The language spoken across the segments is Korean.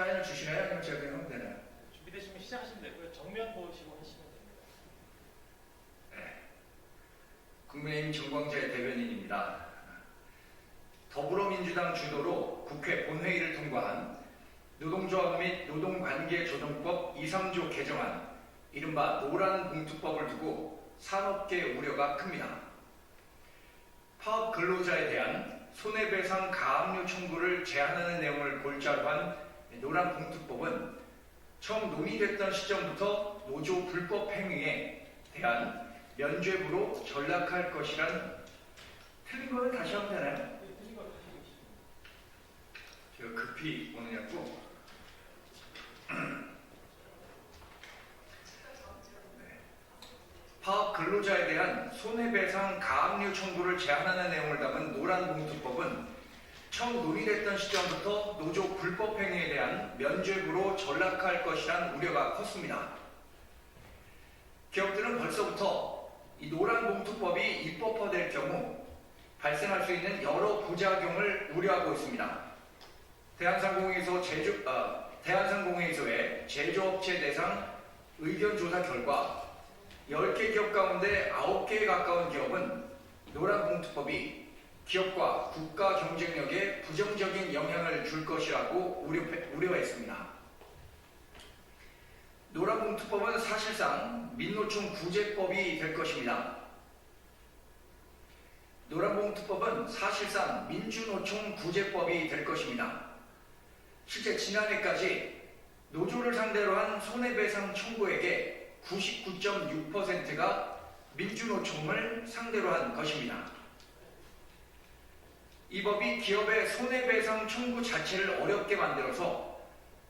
사인을 주시나요? 아니면 제가 그냥 하면 되나요? 준비되시면 시작하시면 되고요. 정면 보시고 하시면 됩니다. 국민의힘 정광재 대변인입니다. 더불어민주당 주도로 국회 본회의를 통과한 노동조합 및 노동관계조정법 2, 3조 개정안, 이른바 노란봉투법을 두고 산업계 우려가 큽니다. 파업 근로자에 대한 손해배상 가압류 청구를 제한하는 내용을 골자로 한 노란봉투법은 처음 논의됐던 시점부터 노조 불법 행위에 대한 면죄부로 전락할 것이란 틀린 거는 다시 하면 되나요? 네. 제가 급히 오느냐고 네. 파업 근로자에 대한 손해배상 가압류 청구를 제한하는 내용을 담은 노란봉투법은 처음 논의됐던 시점부터 노조 불법 행위에 대한 면죄부로 전락할 것이란 우려가 컸습니다. 기업들은 벌써부터 이 노란봉투법이 입법화될 경우 발생할 수 있는 여러 부작용을 우려하고 있습니다. 대한상공회의소 제조 어, 대한상공회의소의 제조업체 대상 의견 조사 결과 10개 기업 가운데 9개에 가까운 기업은 노란봉투법이 기업과 국가 경쟁력에 부정적인 영향을 줄 것이라고 우려, 우려했습니다. 노란봉투법은 사실상 민노총 구제법이 될 것입니다. 노란봉투법은 사실상 민주노총 구제법이 될 것입니다. 실제 지난해까지 노조를 상대로 한 손해배상 청구액의 99.6%가 민주노총을 상대로 한 것입니다. 이 법이 기업의 손해배상 청구 자체를 어렵게 만들어서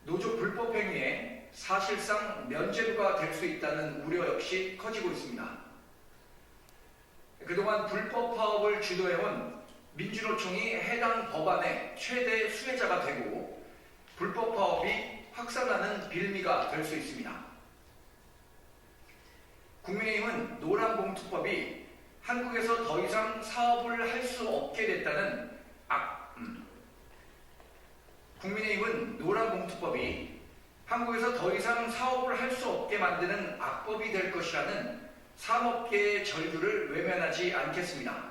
노조 불법 행위에 사실상 면죄부가 될 수 있다는 우려 역시 커지고 있습니다. 그동안 불법 파업을 주도해온 민주노총이 해당 법안의 최대 수혜자가 되고 불법 파업이 확산하는 빌미가 될 수 있습니다. 국민의힘은 노란봉투법이 한국에서 더 이상 사업을 할 수 없게 됐다는 악, 음. 국민의힘은 노란봉투법이 한국에서 더 이상 사업을 할 수 없게 만드는 악법이 될 것이라는 산업계의 절규를 외면하지 않겠습니다.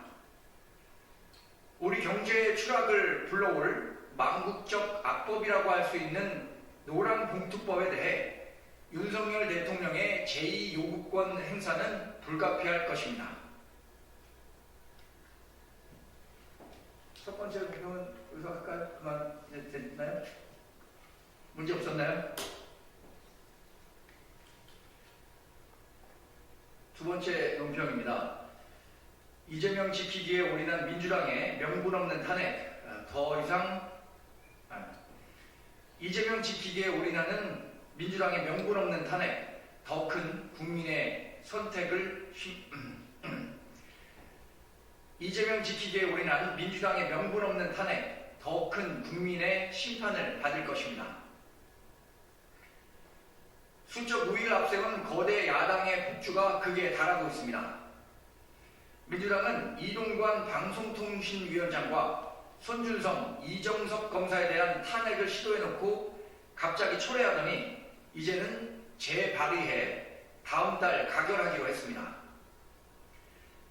우리 경제의 추락을 불러올 망국적 악법이라고 할 수 있는 노란봉투법에 대해 윤석열 대통령의 제2요구권 행사는 불가피할 것입니다. 첫 번째 논평은 여기서 할까요? 그만 네, 됐나요? 문제 없었나요? 두 번째 논평입니다. 이재명 지키기에 올인한 민주당의 명분 없는 탄핵 아, 더 이상 아, 이재명 지키기에 올인하는 민주당의 명분 없는 탄핵 더 큰 국민의 선택을 휘- 이재명 지키기에 올인한 민주당의 명분 없는 탄핵 더 큰 국민의 심판을 받을 것입니다. 수적 우위를 앞세운 거대 야당의 폭주가 극에 달하고 있습니다. 민주당은 이동관 방송통신위원장과 손준성, 이정석 검사에 대한 탄핵을 시도해놓고 갑자기 철회하더니 이제는 재발의해 다음 달 가결하기로 했습니다.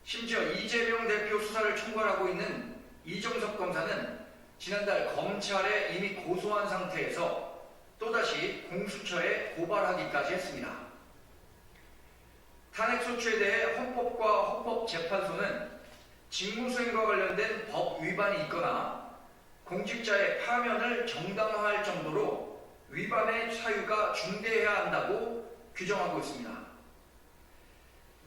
심지어 이재명 대표 수사를 총괄하고 있는 이정석 검사는 지난달 검찰에 이미 고소한 상태에서 또다시 공수처에 고발하기까지 했습니다. 탄핵 소추에 대해 헌법과 헌법재판소는 직무수행과 관련된 법 위반이 있거나 공직자의 파면을 정당화할 정도로 위반의 사유가 중대해야 한다고 규정하고 있습니다.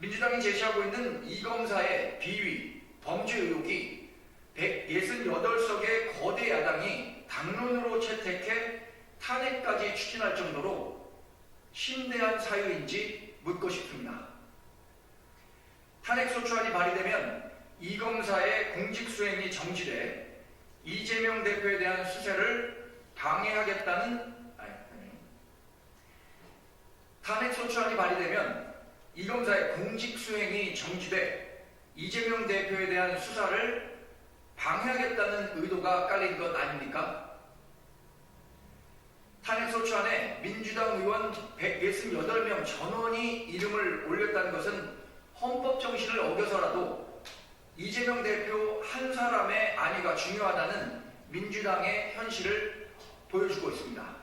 민주당이 제시하고 있는 이 검사의 비위, 범죄 의혹이 168석의 거대 야당이 당론으로 채택해 탄핵까지 추진할 정도로 심대한 사유인지 묻고 싶습니다. 탄핵소추안이 발의되면 이 검사의 공직수행이 정지돼 이재명 대표에 대한 수사를 방해하겠다는 아니, 아니. 탄핵소추안이 발의되면 이 검사의 공직 수행이 정지돼 이재명 대표에 대한 수사를 방해하겠다는 의도가 깔린 것 아닙니까? 탄핵소추 안에 민주당 의원 168명 전원이 이름을 올렸다는 것은 헌법 정신을 어겨서라도 이재명 대표 한 사람의 안위가 중요하다는 민주당의 현실을 보여주고 있습니다.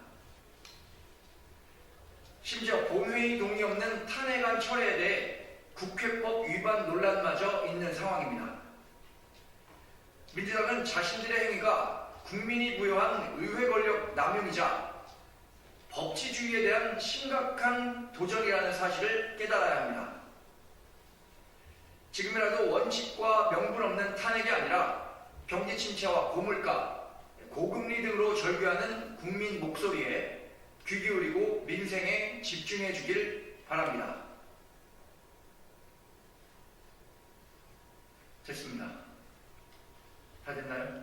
심지어 본회의 동의 없는 탄핵안 철회에 대해 국회법 위반 논란마저 있는 상황입니다. 민주당은 자신들의 행위가 국민이 부여한 의회 권력 남용이자 법치주의에 대한 심각한 도전이라는 사실을 깨달아야 합니다. 지금이라도 원칙과 명분 없는 탄핵이 아니라 경기 침체와 고물가, 고금리 등으로 절규하는 국민 목소리에 귀 기울이고 민생에 집중해 주길 바랍니다. 됐습니다. 다 됐나요?